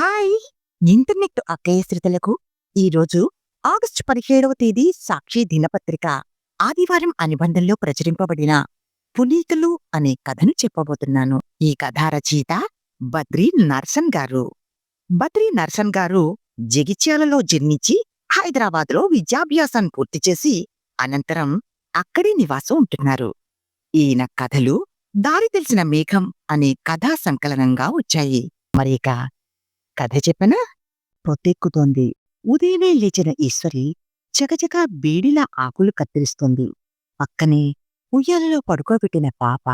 Hi! Internet అక్కయశ్రితలకు ఈరోజు August పదిహేడవ తేదీ సాక్షి దినపత్రిక ఆదివారం అనుబంధంలో ప్రచురింపబడిన పునీతులు అనే కథను చెప్పబోతున్నాను. ఈ కథ రచయిత బద్రి నర్సన్ గారు. బద్రి నర్సన్ గారు జగిత్యాలలో జన్మించి హైదరాబాద్లో విద్యాభ్యాసం పూర్తి చేసి అనంతరం అక్కడే నివాసం ఉంటున్నారు. ఈయన కథలు దారి తెలిసిన మేఘం అనే కథా సంకలనంగా వచ్చాయి. మరిక కథ చెప్పనా? పొద్దెక్కుతోంది ఉదయమే లేచిన ఈశ్వరి చకచక బీడిలా ఆకులు కత్తిరిస్తోంది. పక్కనే ఉయ్యాలలో పడుకోబెట్టిన పాప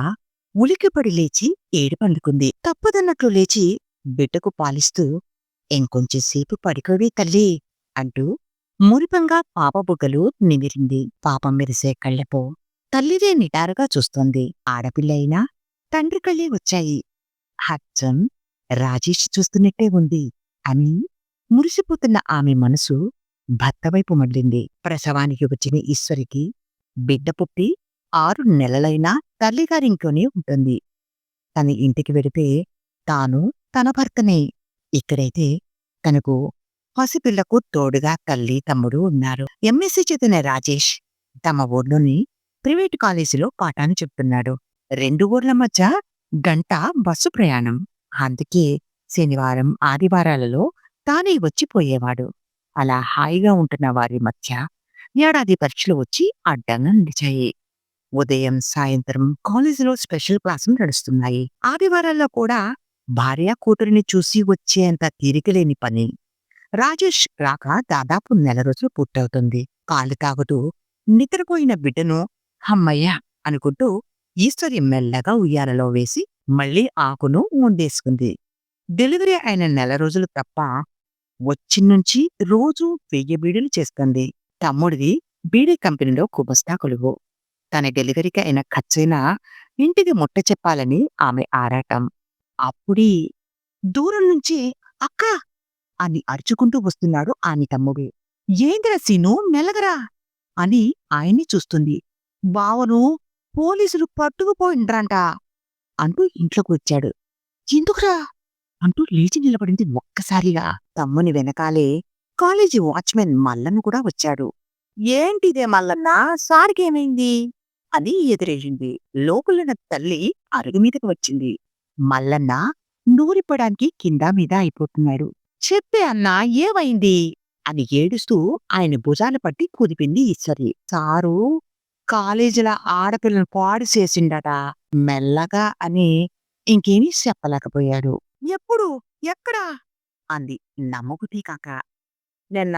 ఉలికిపడి లేచి ఏడుపండుకుంది తప్పదన్నట్లు లేచి బిడ్డకు పాలిస్తూ ఇంకొంచెంసేపు పడుకోవే తల్లి అంటూ మురిపంగా పాప బుగ్గలు నిమిరింది. పాపం మెరిసే కళ్ళపో తల్లిదే నిటారుగా చూస్తోంది. ఆడపిల్ల అయినా తండ్రి కళ్ళే వచ్చాయి. హచ్చం రాజేష్ చూస్తున్నట్టే ఉంది అని మురిసిపోతున్న ఆమె మనసు భర్త వైపు మళ్ళింది. ప్రసవానికి వచ్చిన ఈశ్వరికి బిడ్డ పుట్టి ఆరు నెలలైనా తల్లిగారింట్లోనే ఉంటుంది. తన ఇంటికి వెడితే తాను తన భర్తనే. ఇక్కడైతే తనకు పసిపిల్లకు తోడుగా తల్లి తమ్ముడు ఉన్నారు. ఎంఎస్సీ చదివిన రాజేష్ తమ ఊర్లోని ప్రైవేటు కాలేజీలో పాఠాన్ని చెప్తున్నాడు. రెండు ఊర్ల మధ్య గంట బస్సు ప్రయాణం. అందుకే శనివారం ఆదివారాలలో తానే వచ్చిపోయేవాడు. అలా హాయిగా ఉంటున్న వారి మధ్య ఏడాది పరీక్షలు వచ్చి అడ్డంగా నిలిచాయి. ఉదయం సాయంత్రం కాలేజీలో స్పెషల్ క్లాసులు నడుస్తున్నాయి. ఆదివారాల్లో కూడా భార్య కూతురిని చూసి వచ్చేంత తీరికలేని పని. రాజేష్ రాక దాదాపు నెల రోజులు పూర్తవుతుంది. కాలు తాగుతూ నిద్రపోయిన బిడ్డను హమ్మయ్య అనుకుంటూ ఈశ్వరి మెల్లగా ఉయ్యాలలో వేసి మళ్ళీ ఆకును ముందేసుకుంది. డెలివరీ అయిన నెల రోజులు తప్ప వచ్చిన్నుంచి రోజూ వెయ్యి బీడీలు చేస్తుంది. తమ్ముడిది బీడీ కంపెనీలో కుబస్తా కొలువు. తన డెలివరీకి అయిన ఖర్చైనా ఇంటికి ముట్ట చెప్పాలని ఆమె ఆరాటం. అప్పుడీ దూరం నుంచి అక్క! అని అరుచుకుంటూ వస్తున్నాడు ఆమె తమ్ముడు. ఏందిరా సీను మెలగరా? అని ఆయన్ని చూస్తుంది. బావను పోలీసులు పట్టుకుపోయిండ్రంట. అంటూ ఇంట్లోకి వచ్చాడు ఎందుకురా? అంటూ లేచి నిలబడింది ఒక్కసారిగా. తమ్ముని వెనకాలే కాలేజీ వాచ్మెన్ మల్లన్న కూడా వచ్చాడు. ఏంటిదే మల్లన్న? సారికేమైంది? అని ఎదురేసింది లోపలున్న తల్లి అరుగు మీదకి వచ్చింది. మల్లన్న నూరిపడానికి కింద మీద అయిపోతున్నాడు. చెప్పే అన్నా ఏమైంది? అని ఏడుస్తూ ఆయన భుజాలు పట్టి కుదిపింది ఈశ్వరి. సారు కాలేజీల ఆడపిల్లను పాడు చేసిండట మెల్లగా అని ఇంకేమీ చెప్పలేకపోయాడు. ఎప్పుడు? ఎక్కడా? అంది నమ్మకుతీ కాక. నిన్న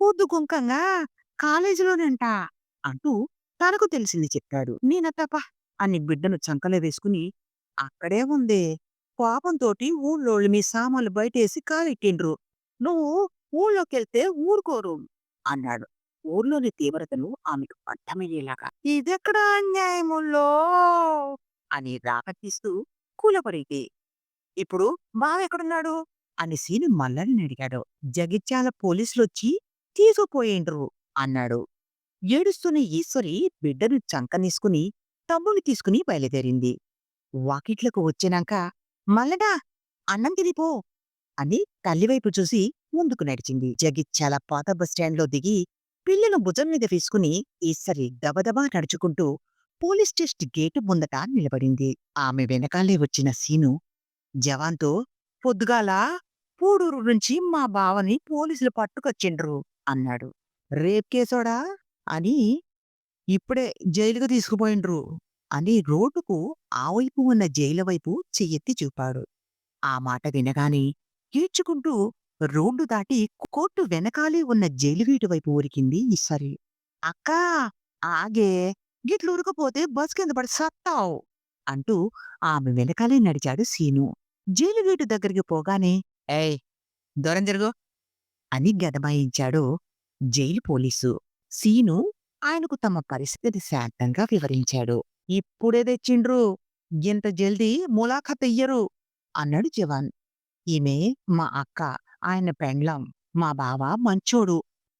పొద్దు కుంకంగా కాలేజీలోనంట అంటూ తనకు తెలిసింది చెప్పాడు. నేనత్తప అని బిడ్డను చంకలో వేసుకుని అక్కడే ఉంది. కోపంతోటి ఊళ్ళోళ్ళు మీ సామాన్లు బయటేసి కాలెట్టిండ్రు. నువ్వు ఊళ్ళోకెళ్తే ఊరుకోరు అన్నాడు. ఊర్లోని తీవ్రతను ఆమెకు అర్థమయ్యేలాగా ఇదెక్కడ అన్యాయముల్లో? అని రాకతీస్తూ కూలపడికి ఇప్పుడు బావెక్కడున్నాడు అని సీను మల్లని అడిగాడు. జగిత్యాల పోలీసులొచ్చి తీసుకుపోయిండ్రు అన్నాడు. ఏడుస్తున్న ఈశ్వరి బిడ్డను చంకనీసుకుని తమ్ముని తీసుకుని బయలుదేరింది. వాకిట్లకు వచ్చినాక మల్లడా అన్నం తినిపో అని తల్లివైపు చూసి ముందుకు నడిచింది. జగిత్యాల పాత బస్టాండ్లో దిగి పిల్లను భుజం మీద వేసుకుని ఈశ్వరి దబదబా నడుచుకుంటూ పోలీస్ స్టేషన్ గేటు ముందట నిలబడింది. ఆమె వెనకాలే వచ్చిన సీను జవాన్తో పొద్దుగాల పూడూరు నుంచి మా బావని పోలీసులు పట్టుకొచ్చిండ్రు అన్నాడు. రేప్ కేసోడా? అని ఇప్పుడే జైలుకు తీసుకుపోయిండ్రు అని రోడ్డుకు ఆ వైపు ఉన్న జైలు వైపు చెయ్యెత్తి చూపాడు. ఆ మాట వినగానే ఈడ్చుకుంటూ రోడ్డు దాటి కోర్టు వెనకాలే ఉన్న జైలు వైపు ఊరికింది ఈశ్వరి అక్కా ఆగే గిట్లు బస్ కింద పడి సత్తావు అంటూ ఆమె వెనకాలే నడిచాడు సీను. జైలుగేటు దగ్గరికి పోగానే ఏయ్ దూరం జరుగు అని గదమాయించాడు జైలు పోలీసు. సీను ఆయనకు తమ పరిస్థితి శాంతంగా వివరించాడు. ఇప్పుడే తెచ్చిండ్రు ఇంత జల్దీ ములాఖత్ ఇయ్యరు అన్నాడు జవాన్. ఈమె మా అక్క ఆయన పెండ్లం మా బావ మంచోడు.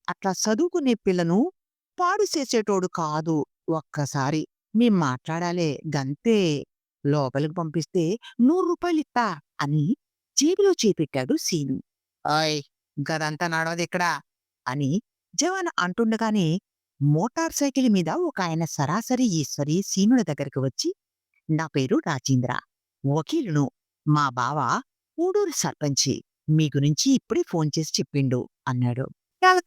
అట్లా చదువుకునే పిల్లను పాడు చేసేటోడు కాదు. ఒక్కసారి మేం మాట్లాడాలే గంతే. లోపలికి పంపిస్తే నూరు రూపాయలిత్తా అని జేబులో చేపెట్టాడు సీను. ఆయ్ గదంతా నడవదిక్కడా అని జవాన్ అంటుండగానే మోటార్ సైకిల్ మీద ఒక ఆయన సరాసరి ఈశ్వరి సీనుల దగ్గరికి వచ్చి నా పేరు రాజేంద్ర. వకీలును. మా బావ ఊడూరు సర్పంచి. మీ గురించి ఇప్పుడే ఫోన్ చేసి చెప్పిండు. అన్నాడు.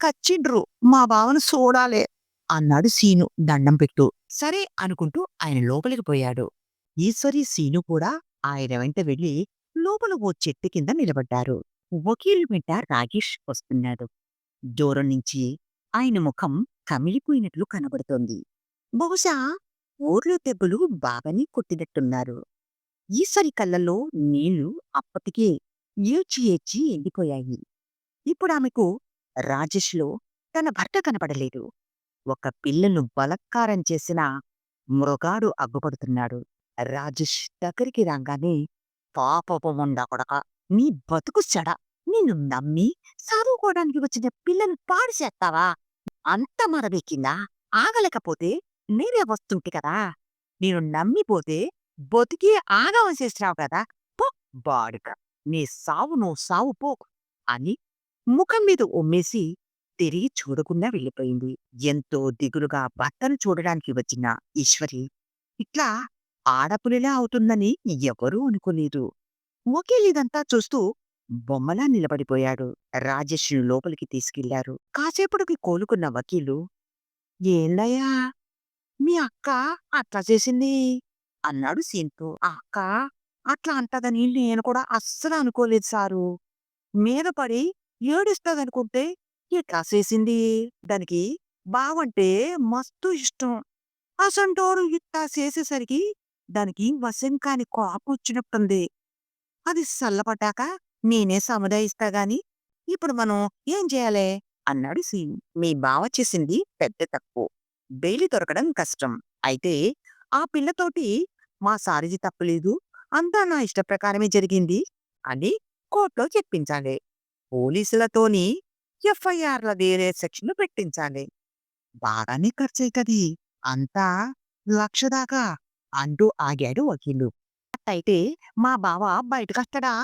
కచ్చిండ్రు మా బావను చూడాలే అన్నాడు సీను దండం పెట్టు. సరే అనుకుంటూ ఆయన లోపలికి పోయాడు. ఈశ్వరి సీను కూడా ఆయన వెంట వెళ్ళి లోపల ఓ చెట్టు కింద నిలబడ్డారు. వకీలు వెంట రాగేష్ వస్తున్నాడు. దూరం నుంచి ఆయన ముఖం కమిలిపోయినట్లు కనబడుతోంది. బహుశా ఊర్లో దెబ్బలు బాగానే కొట్టినట్టున్నారు. ఈశ్వరి కళ్ళల్లో నీళ్ళు అప్పటికే ఏడ్చి ఏడ్చి ఎండిపోయాయి. ఇప్పుడు ఆమెకు రాజేష్లో తన భర్త కనపడలేదు. ఒక పిల్లను బలత్కారం చేసిన మృగాడు అగ్గుపడుతున్నాడు. రాజేష్ దగ్గరికి రాగానే పాపముండా కొడక నీ బతుకు చెడ నిన్ను నమ్మి చదువుకోవడానికి వచ్చిన పిల్లను పాడు చేస్తావా? అంత మరబెక్కిందా? ఆగలేకపోతే నేనే వస్తుంటి కదా? నేను నమ్మిపోతే బతికి ఆగవం చేసినావు కదా? పో బాడుక నీ సావు నువ్వు సావు పో అని ముఖం మీద ఉమ్మేసి తిరిగి చూడకుండా వెళ్ళిపోయింది. ఎంతో దిగులుగా భర్తను చూడడానికి వచ్చిన ఈశ్వరి ఇట్లా ఆడపులిలా అవుతుందని ఎవరూ అనుకోలేదు. ఒకేలిదంతా చూస్తూ బొమ్మలా నిలబడిపోయాడు. రాజేష్ను లోపలికి తీసుకెళ్ళారు. కాసేపటికి కోలుకున్న వకీలు ఏందయ్యా మీ అక్క అట్లా చేసింది? అన్నాడు సీన్తో "ఆ అక్క అట్లా అంటదని నేను కూడా అస్సలు అనుకోలేదు సారు. మీద పడి ఏడుస్తుందనుకుంటే ఇట్లా చేసింది దానికి బావంటే మస్తు ఇష్టం. అసంటోరు ఇట్లా చేసేసరికి దానికి వశం కాని కోపం వచ్చినట్టుంది అది చల్లపడ్డాక నేనే సముదాయిస్తా గాని ఇప్పుడు మనం ఏం చేయాలి? అన్నాడు సీన్. మీ బావ చేసింది పెద్ద తప్పు. బెయిలి దొరకడం కష్టం. అయితే ఆ పిల్లతోటి మా సారిది తప్పలేదు. అంతా నా ఇష్ట ప్రకారమే జరిగింది అని కోర్టులో చెప్పించాలి. పోలీసులతోని ఎఫ్ఐఆర్ల వేరే సెక్షన్లు పెట్టించాలి. బాగానే ఖర్చయితది. అంతా లక్ష దాకా అంటూ ఆగాడు వకీలు. అట్టయితే మా బావ బయటకొస్తాడా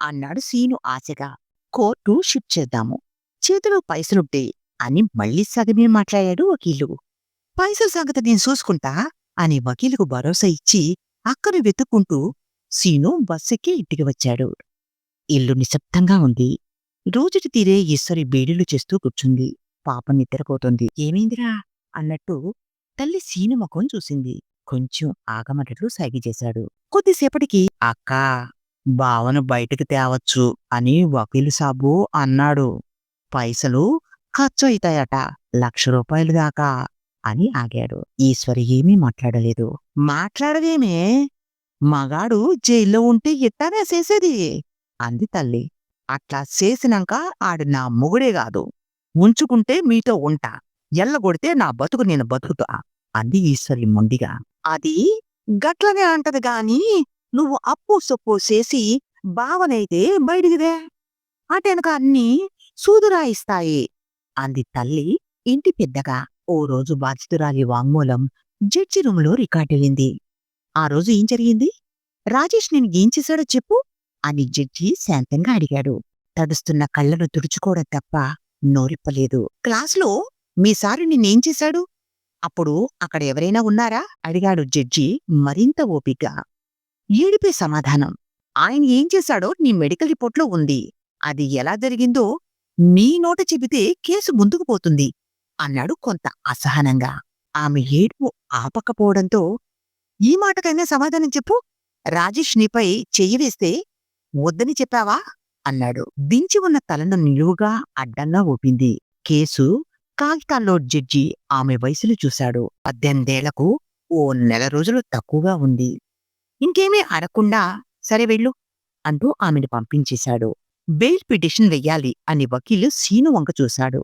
అన్నాడు సీను ఆశగా. కోర్టు షిఫ్ట్ చేద్దాము. చేతిలో పైసలుంటే అని మళ్ళీ సగమే మాట్లాడాడు వకీలు. పైసల సంగతి నేను చూసుకుంటా అని వకీలుకు భరోసా ఇచ్చి అక్కను వెతుక్కుంటూ సీను బస్సెక్కి ఇంటికి వచ్చాడు. ఇల్లు నిశ్శబ్దంగా ఉంది. రోజుటి తీరే ఈశ్వరి బీడీలు చేస్తూ కూర్చుంది. పాప నిద్రపోతుంది. ఏమైందిరా? అన్నట్టు తల్లి సీను ముఖం చూసింది. కొంచెం ఆగమటట్లు సాగి చేశాడు. కొద్దిసేపటికి అక్కా బావను బయటకు తేవచ్చు అని వకీలు సాబు అన్నాడు. పైసలు ఖర్చు అవుతాయట లక్ష రూపాయలు దాకా అని ఆగాడు. ఈశ్వరి ఏమీ మాట్లాడలేదు. మాట్లాడదేమే. మగాడు జైల్లో ఉంటే ఎట్టానే చేసేది. అంది తల్లి. అట్లా చేసినాక ఆడు నా మొగుడే కాదు. ఉంచుకుంటే మీతో ఉంటా. ఎల్లగొడితే నా బతుకు నేను బతుకుతా. అంది ఈశ్వరి మొండిగా. అది గట్లనే అంటది గాని నువ్వు అప్పు సొప్పు చేసి బావనైతే బయటికిదే అటెనక అన్నీ సూదురాయిస్తాయి. అంది తల్లి. ఇంటి పెద్దగా ఓ రోజు బాధితురాలి వాంగ్మూలం జడ్జి రూంలో రికార్డయింది ఆ రోజు ఏం జరిగింది? రాజేష్ నేను ఏం చేశాడో చెప్పు అని జడ్జి శాంతంగా అడిగాడు. తడుస్తున్న కళ్ళను తుడుచుకోవడం తప్ప నోరిప్పలేదు. క్లాసులో మీ సారు నిన్నేం చేశాడు? అప్పుడు అక్కడ ఎవరైనా ఉన్నారా? అడిగాడు జడ్జి మరింత ఓపిగ్గా. ఏడిపే సమాధానం. ఆయన ఏం చేశాడో నీ మెడికల్ రిపోర్ట్లో ఉంది. అది ఎలా జరిగిందో నీ నోట చెబితే కేసు ముందుకు పోతుంది అన్నాడు కొంత అసహనంగా. ఆమె ఏడుపు ఆపకపోవడంతో ఈ మాటకైనా సమాధానం చెప్పు. రాజేష్ నీపై చెయ్యి వేస్తే వద్దని చెప్పావా? అన్నాడు. దించి ఉన్న తలను నిలువుగా అడ్డంగా ఊపింది. కేసు కాగితాల్లో జడ్జి ఆమె వయసులు చూశాడు. పద్దెనిమిదేళ్ళకు ఓ నెల రోజులు తక్కువగా ఉంది. ఇంకేమీ అడగకుండా సరే వెళ్ళు అంటూ ఆమెను పంపించేశాడు. బెయిల్ పిటిషన్ వెయ్యాలి అని వకీలు సీను వంక చూశాడు.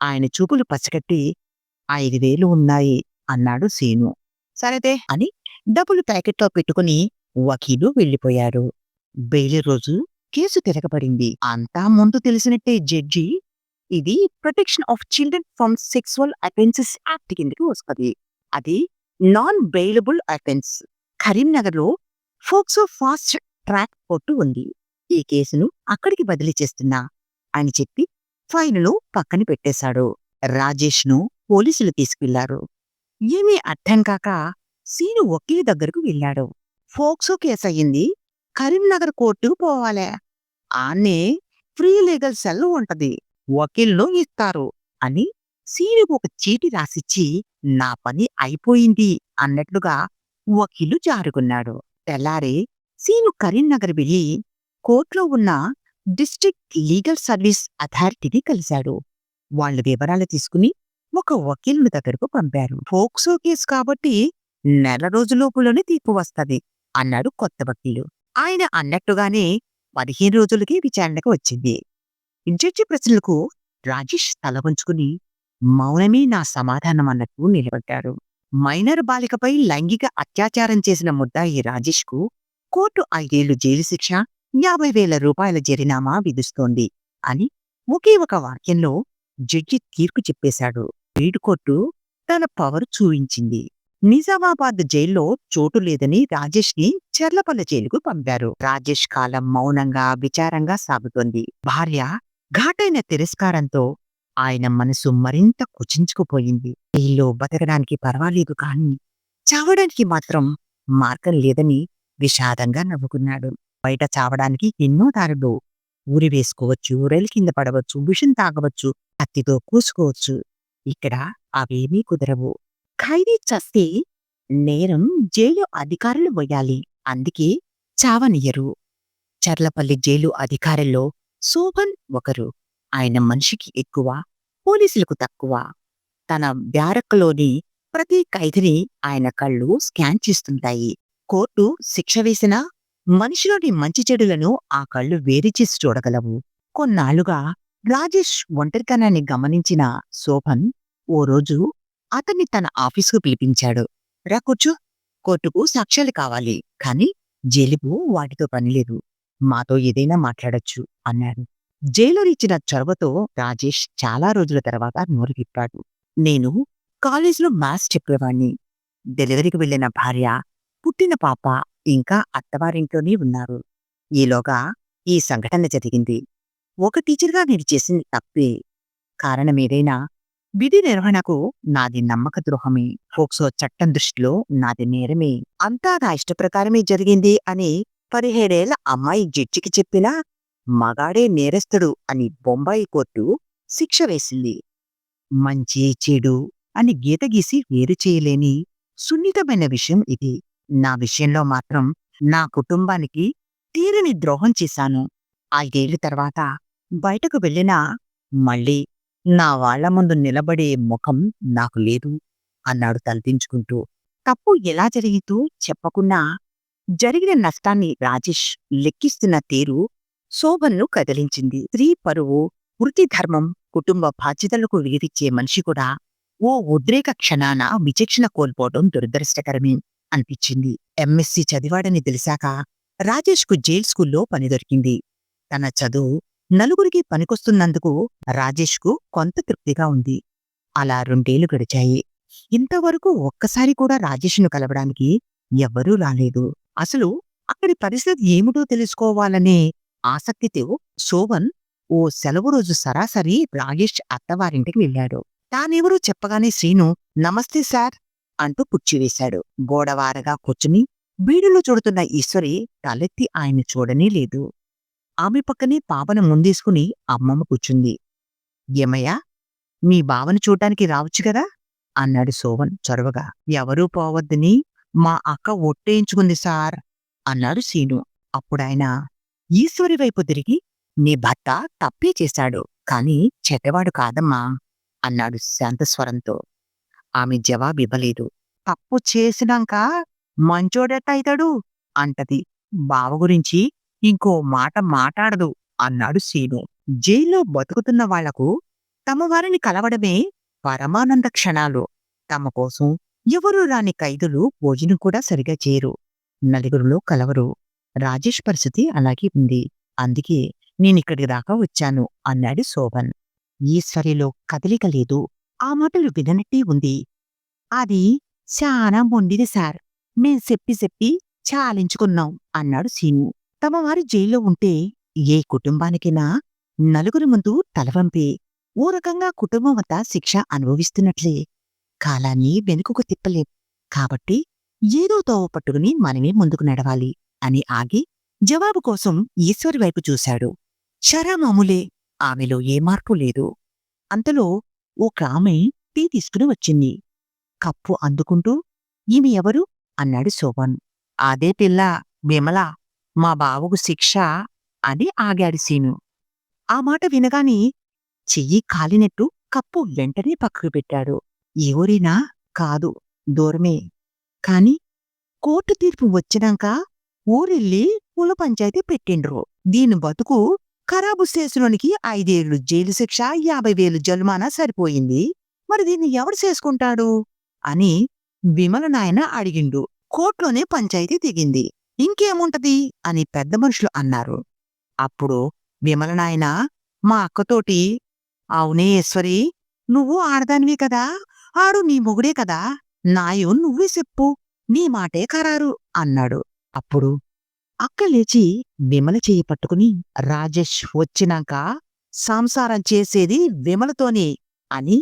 ఆయన చూపులు పచ్చగట్టి ఐదు వేలు ఉన్నాయి అన్నాడు సీను. సరేదే అని డబ్బులు ప్యాకెట్లో పెట్టుకుని వకీలు వెళ్ళిపోయారు బెయిలీ రోజు కేసు తిరగబడింది. అంతా ముందు తెలిసినట్టే జడ్జి ఇది protection of children from sexual offences act కిందకి వస్తుంది. అది నాన్ బెయిలబుల్ అఫెన్స్. కరీంనగర్లో ఫోక్సో ఫాస్ట్ ట్రాక్ కోర్టు ఉంది. ఈ కేసును అక్కడికి బదిలీ చేస్తున్నా అని చెప్పి ఫైలును పక్కన పెట్టేశాడు రాజేష్ను పోలీసులు తీసుకెళ్ళారు. ఏమీ అర్థం కాక సీను వకీలు దగ్గరకు వెళ్ళాడు. ఫోక్సో కేసు అయ్యింది కరీంనగర్ కోర్టుకు పోవాలే. ఆన్నే ఫ్రీ లీగల్ సెల్ ఉంటది. వకీల్ను ఇస్తారు అని సీనుకు ఒక చీటి రాసిచ్చి నా పని అయిపోయింది అన్నట్లుగా వకీలు జారుకున్నాడు. తెల్లారి సీను కరీంనగర్ వెళ్ళి కోర్టులో ఉన్న డిస్ట్రిక్ట్ లీగల్ సర్వీస్ అథారిటీని కలిశాడు. వాళ్ళ వివరాలు తీసుకుని ఒక వకీలుని దగ్గరకు పంపారు. ఫోక్సో కేసు కాబట్టి నెల రోజులోపులోనే తీర్పు వస్తది అన్నాడు కొత్త వకీలు. ఆయన అన్నట్టుగానే పదిహేను రోజులకి విచారణకు వచ్చింది. జడ్జి ప్రశ్నలకు రాజేష్ తల వంచుకుని మౌనమే నా సమాధానం అన్నట్టు నిలబడ్డారు. మైనర్ బాలికపై లైంగిక అత్యాచారం చేసిన ముద్దాయి రాజేష్కు కోర్టు ఐదేళ్ళు జైలు శిక్ష యాభై వేల రూపాయల జరినామా విధిస్తోంది అని ఒకే ఒక వాక్యంలో జడ్జి తీర్పు చెప్పేశాడు. రీడ్ తన పవర్ చూయించింది. నిజామాబాద్ జైల్లో చోటు లేదని రాజేష్ని చెర్లపల్లె జైలుకు పంపారు. రాజేష్ కాలం మౌనంగా విచారంగా సాగుతోంది. భార్య ఘాటైన తిరస్కారంతో ఆయన మనసు మరింత కుచించుకుపోయింది. జైల్లో బతకడానికి పర్వాలేదు కాని చావడానికి మాత్రం మార్గం లేదని విషాదంగా నవ్వుకున్నాడు. బయట చావడానికి ఎన్నో దారులు. ఊరి వేసుకోవచ్చు రైలు కింద పడవచ్చు విషం తాగవచ్చు కత్తితో కూసుకోవచ్చు. ఇక్కడ అవేమీ కుదరవు. ఖైదీ చస్తే నేరం జైలు అధికారులు వేయాలి అందుకే చావనియ్యరు. చర్లపల్లి జైలు అధికారుల్లో శోభన్ ఒకరు. ఆయన మనిషికి ఎక్కువ పోలీసులకు తక్కువ. తన బ్యారక్లోని ప్రతి ఖైదీని ఆయన కళ్ళు స్కాన్ చేస్తుంటాయి. కోర్టు శిక్ష వేసినా మనిషిలోని మంచి చెడులను ఆ కళ్ళు వేరు చేసి చూడగలవు. కొన్నాళ్ళుగా రాజేష్ ఒంటరితనాన్ని గమనించిన శోభన్ ఓ రోజు అతన్ని తన ఆఫీసుకు పిలిపించాడు. రా కూర్చో కోర్టుకు సాక్ష్యాలు కావాలి కాని జైలుపు వాటితో పనిలేదు మాతో ఏదైనా మాట్లాడొచ్చు అన్నాడు. జైలర్ ఇచ్చిన చొరవతో రాజేష్ చాలా రోజుల తర్వాత నోరు విప్పాడు నేను కాలేజీలో మ్యాథ్స్ చెప్పేవాణ్ణి. డెలివరీకి వెళ్ళిన భార్య పుట్టిన పాప ఇంకా అత్తవారింట్లోనే ఉన్నారు. ఈలోగా ఈ సంఘటన జరిగింది. ఒక టీచర్గా నేను చేసింది తప్పే. కారణమేదైనా విధి నిర్వహణకు నాది నమ్మక ద్రోహమే. ఫోక్సో చట్టం దృష్టిలో నాది నేరమే. అంతా నా ఇష్టప్రకారమే జరిగింది అని పదిహేడేళ్ళ అమ్మాయి జడ్జికి చెప్పినా మగాడే నేరస్తుడు అని బొంబాయి కోర్టు శిక్ష వేసింది. మంచి చెడు అని గీత గీసి వేరు చేయలేని సున్నితమైన విషయం ఇది. నా విషయంలో మాత్రం నా కుటుంబానికి తీరని ద్రోహం చేశాను. ఐదేళ్ళ తర్వాత బయటకు వెళ్ళినా మళ్ళీ నా వాళ్ళ ముందు నిలబడే ముఖం నాకు లేదు అన్నాడు తలదించుకుంటూ. తప్పు ఎలా జరిగితూ చెప్పకున్నా జరిగిన నష్టాన్ని రాజేష్ లెక్కిస్తున్న తీరు శోభన్ను కదిలించింది. స్త్రీ పరువు వృత్తి ధర్మం కుటుంబ బాధ్యతలకు విధిచ్చే మనిషి కూడా ఓ ఉద్రేక క్షణాన విచక్షణ కోల్పోవడం దురదృష్టకరమే అనిపించింది. ఎంఎస్సి చదివాడని తెలిసాక రాజేష్కు జైల్ స్కూల్లో పని దొరికింది. తన చదువు నలుగురికి పనికొస్తున్నందుకు రాజేష్కు కొంత తృప్తిగా ఉంది. అలా రెండేళ్ళు గడిచాయి. ఇంతవరకు ఒక్కసారి కూడా రాజేష్ను కలవడానికి ఎవ్వరూ రాలేదు. అసలు అక్కడి పరిస్థితి ఏమిటో తెలుసుకోవాలనే ఆసక్తితో శోభన్ ఓ సెలవు రోజు సరాసరి రాజేష్ అత్తవారింటికి వెళ్ళాడు. తానెవరూ చెప్పగానే శ్రీను నమస్తే సార్ అంటూ పుచ్చివేశాడు గోడవారగా కూర్చుని బీడులో చూడుతున్న ఈశ్వరి తలెత్తి ఆయన చూడనే లేదు. ఆమె పక్కనే పాపను ముందేసుకుని అమ్మమ్మ కూర్చుంది. ఏమయ్యా మీ బావను చూడటానికి రావచ్చు కదా అన్నాడు శోభన్ చొరవగా. ఎవరూ పోవద్దని మా అక్క ఒట్టేయించుకుంది సార్ అన్నాడు సీను. అప్పుడాయన ఈశ్వరి వైపు తిరిగి నీ భర్త తప్పే చేశాడు కాని చెడ్డవాడు కాదమ్మా అన్నాడు శాంతస్వరంతో. ఆమె జవాబివ్వలేదు తప్పు చేసినాక మంచోడెట్టయితాడు అంటది. బావ గురించి ఇంకో మాట మాట్లాడదు అన్నాడు శీను. జైల్లో బతుకుతున్న వాళ్ళకు తమ వారిని కలవడమే పరమానంద క్షణాలు. తమ కోసం ఎవరూ రాని ఖైదులు భోజనం కూడా సరిగా చేయరు. నలుగురిలో కలవరు. రాజేష్ పరిస్థితి అలాగే ఉంది. అందుకే నేనిక్కడికి దాకా వచ్చాను అన్నాడు శోభన్. ఈశ్వరిలో కదలిక లేదు. ఆ మాటలు విననట్టే ఉంది. అది చాలా మొండిది సార్. మేం చెప్పి చెప్పి చాలించుకున్నాం అన్నాడు సీను తమ వారి జైల్లో ఉంటే ఏ కుటుంబానికైనా నలుగురి ముందు తలవంపి ఓ రకంగా కుటుంబం అంతా శిక్ష అనుభవిస్తున్నట్లే. కాలాన్ని వెనుకకు తిప్పలేం. కాబట్టి ఏదో తోవ పట్టుకుని మనమే ముందుకు నడవాలి అని ఆగి జవాబు కోసం ఈశ్వరి వైపు చూశాడు. షరామామూలే ఆమెలో ఏ మార్పు లేదు. అంతలో ఒక ఆమె టీ తీసుకుని వచ్చింది. కప్పు అందుకుంటూ ఈమె ఎవరు? అన్నాడు శోభన్. అదే పిల్ల విమల. మా బావకు శిక్ష అని ఆగాడు సీను. ఆ మాట వినగాని చెయ్యి కాలినట్టు కప్పు వెంటనే పక్కకు పెట్టాడు. ఎవరినా కాదు దూరమే. కాని కోర్టు తీర్పు వచ్చినాక ఊరెళ్ళి కుల పంచాయతీ పెట్టిండ్రు. దీని బతుకు ఖరాబు చేసినోనికి ఐదేళ్ళు జైలు శిక్ష యాభై వేలు జల్మానా సరిపోయింది. మరి దీన్ని ఎవడు చేసుకుంటాడు? అని విమల నాయన అడిగిండు. కోర్టులోనే పంచాయతీ దిగింది ఇంకేముంటది? అని పెద్ద మనుషులు అన్నారు. అప్పుడు విమలనాయన మా అక్కతోటి అవునే ఈశ్వరి నువ్వు ఆడదానివి కదా? ఆడు నీ మొగుడే కదా? నాయు నువ్వే చెప్పు నీ మాటే ఖరారు అన్నాడు. అప్పుడు అక్క లేచి విమల చేయి పట్టుకుని రాజేష్ వచ్చినాక సంసారం చేసేది విమలతోనే అని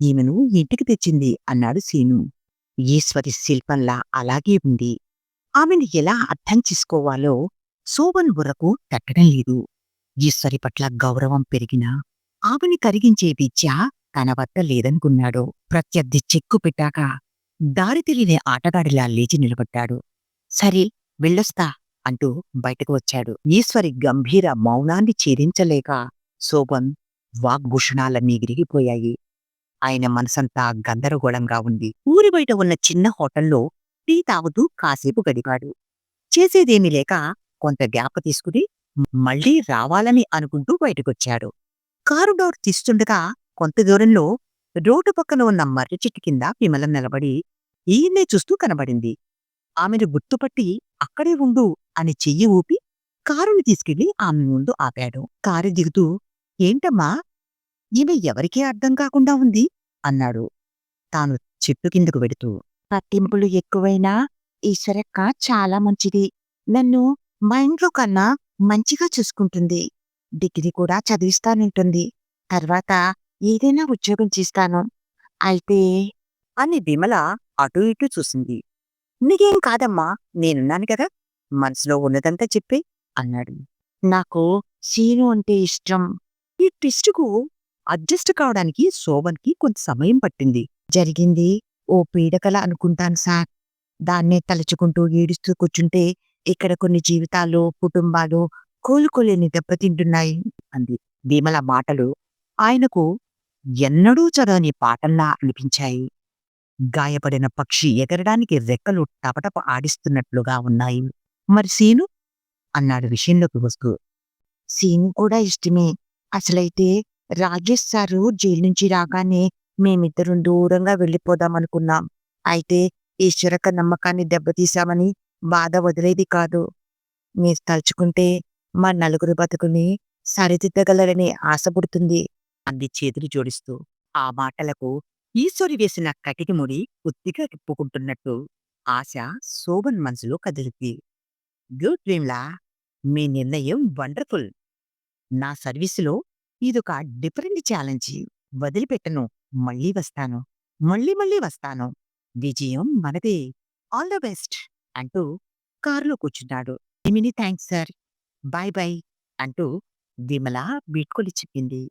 ఈమెను ఇంటికి తెచ్చింది అన్నాడు సీను. ఈశ్వరి శిల్పంలా అలాగే ఉంది. ఆమెను ఎలా అర్థం చేసుకోవాలో శోభన్ బుర్రకు తట్టడం లేదు. ఈశ్వరి పట్ల గౌరవం పెరిగినా ఆమెని కరిగించే విద్య తన వద్ద లేదనుకున్నాడు. ప్రత్యర్థి చెక్కు పెట్టాక దారి తెలియని ఆటగాడిలా లేచి నిలబడ్డాడు. సరే వెళ్ళొస్తా అంటూ బయటకు వచ్చాడు. ఈశ్వరి గంభీర మౌనాన్ని ఛేదించలేక శోభన్ వాగ్భూషణాలన్నీ విరిగిపోయాయి. ఆయన మనసంతా గందరగోళంగా ఉంది. ఊరి బయట ఉన్న చిన్న హోటల్లో టీ తాగుతూ కాసేపు గడిపాడు. చేసేదేమీ లేక కొంత గ్యాప్ తీసుకుని మళ్ళీ రావాలని అనుకుంటూ బయటకొచ్చాడు. కారు డోర్ తీస్తుండగా కొంత దూరంలో రోడ్డు పక్కన ఉన్న మర్రి చెట్టు కింద విమల నిలబడి ఈయన్నే చూస్తూ కనబడింది. ఆమెను గుర్తుపట్టి అక్కడే ఉండు అని చెయ్యి ఊపి కారుని తీసుకెళ్ళి ఆమె ముందు ఆపాడు. కారు దిగుతూ ఏంటమ్మా? ఈమె ఎవరికీ అర్థం కాకుండా ఉంది? అన్నాడు. తాను చెట్టు కిందకు వెడుతూ పట్టింపులు ఎక్కువైనా ఈశ్వరక్క చాలా మంచిది. నన్ను మా ఇంట్లో కన్నా మంచిగా చూసుకుంటుంది. డిగ్రీ కూడా చదివిస్తానంటుంది. తర్వాత ఏదైనా ఉద్యోగం చేస్తాను. అయితే అని విమల అటు ఇటు చూసింది. నీకేం కాదమ్మా నేనున్నాను కదా మనసులో ఉన్నదంతా చెప్పి అన్నాడు. నాకు సీను అంటే ఇష్టం. ఈ ట్విస్టుకు అడ్జస్ట్ కావడానికి శోభన్కి కొంత సమయం పట్టింది. జరిగింది ఓ పీడకల అనుకుంటాను సార్. దాన్నే తలుచుకుంటూ ఏడుస్తూ కూర్చుంటే ఇక్కడ కొన్ని జీవితాలు కుటుంబాలు కోలుకోలేని దెబ్బతింటున్నాయి అంది భీమల మాటలు. ఆయనకు ఎన్నడూ చదవని పాటల్లా అనిపించాయి. గాయపడిన పక్షి ఎగరడానికి రెక్కలు టపటప ఆడిస్తున్నట్లుగా ఉన్నాయి. మరి సీను? అన్నాడు విషయంలోకి వస్తూ. సీను కూడా ఇష్టమే. అసలైతే రాజేష్ సారు జైలు నుంచి రాగానే మేమిద్దరం దూరంగా వెళ్ళిపోదామనుకున్నాం అయితే ఈశ్వరక నమ్మకాన్ని దెబ్బతీశామని బాధ వదిలేది కాదు. మీరు తలుచుకుంటే మా నలుగురు బతుకుని సరిదిద్దగలరని ఆశ పుడుతుంది. అంది చేతులు జోడిస్తూ. ఆ మాటలకు ఈశ్వరి వేసిన కటికి ముడి కొద్దిగా తిప్పుకుంటున్నట్టు ఆశ శోభన్ మనసులో కదిలింది. గుడ్ డ్రీమ్లా? మీ నిర్ణయం వండర్ఫుల్. నా సర్వీసులో ఇదొక డిఫరెంట్ ఛాలెంజ్. వదిలిపెట్టను. మళ్ళీ వస్తాను. మళ్ళీ మళ్ళీ వస్తాను. విజయం మనదే. ఆల్ ద బెస్ట్ అంటూ కారులో కూర్చున్నాడు. ఇమిని థ్యాంక్స్ సార్. బాయ్ బాయ్ అంటూ విమల వీడ్కోలి చెప్పింది